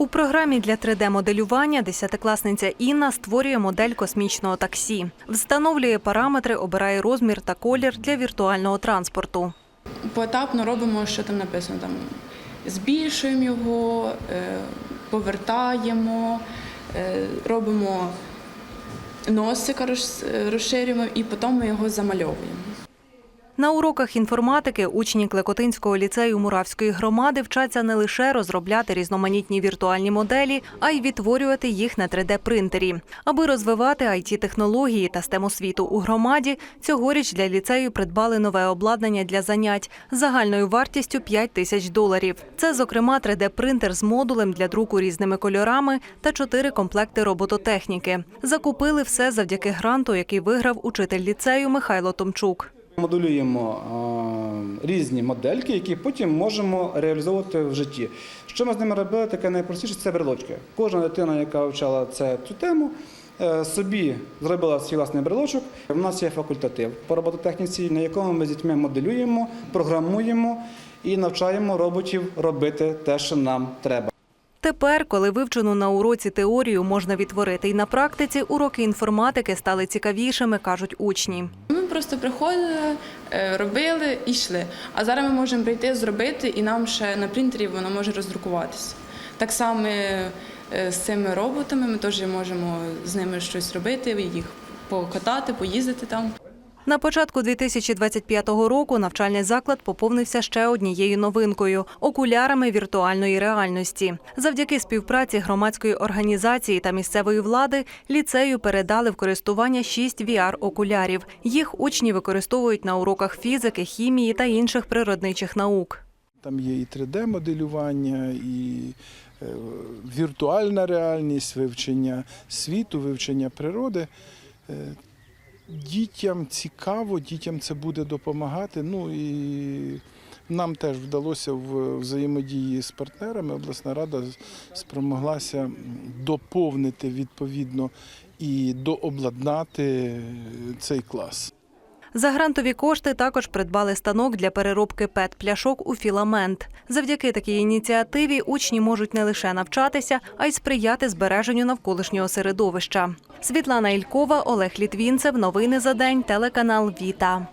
У програмі для 3D-моделювання десятикласниця Інна створює модель космічного таксі, встановлює параметри, обирає розмір та колір для віртуального транспорту. Поетапно робимо, що там написано. Там збільшуємо його, е, повертаємо, е, робимо носика, розширюємо і потім ми його замальовуємо. На уроках інформатики учні Клекотинського ліцею Муравської громади вчаться не лише розробляти різноманітні віртуальні моделі, а й відтворювати їх на 3D-принтері. Аби розвивати IT-технології та STEM освіту у громаді, цьогоріч для ліцею придбали нове обладнання для занять загальною вартістю 5 тисяч доларів. Це, зокрема, 3D-принтер з модулем для друку різними кольорами та чотири комплекти робототехніки. Закупили все завдяки гранту, який виграв учитель ліцею Михайло Томчук. Моделюємо різні модельки, які потім можемо реалізовувати в житті. Що ми з ними робили? Таке найпростіше це брелочки. Кожна дитина, яка вивчала цю тему, е, собі зробила свій власний брелочок. У нас є факультатив по робототехніці, на якому ми з дітьми моделюємо, програмуємо і навчаємо роботів робити те, що нам треба. Тепер, коли вивчену на уроці теорію можна відтворити і на практиці, уроки інформатики стали цікавішими, кажуть учні. Просто приходили, е, робили і йшли. А зараз ми можемо прийти, зробити, і нам ще на принтері воно може роздрукуватися. Так само е, з цими роботами ми теж можемо з ними щось робити, їх покатати, поїздити там. На початку 2025 року навчальний заклад поповнився ще однією новинкою окулярами віртуальної реальності. Завдяки співпраці громадської організації та місцевої влади ліцею передали в користування шість VR-окулярів. Їх учні використовують на уроках фізики, хімії та інших природничих наук. Там є і 3D-моделювання, і е, віртуальна реальність, вивчення світу, вивчення природи. Е, Дітям цікаво, дітям це буде допомагати. Ну і нам теж вдалося в взаємодії з партнерами. Обласна рада спромоглася доповнити відповідно і дообладнати цей клас. За грантові кошти також придбали станок для переробки ПЕТ-пляшок у філамент. Завдяки такій ініціативі учні можуть не лише навчатися, а й сприяти збереженню навколишнього середовища. Світлана Ількова, Олег Літвінцев. Новини за день. Телеканал Віта.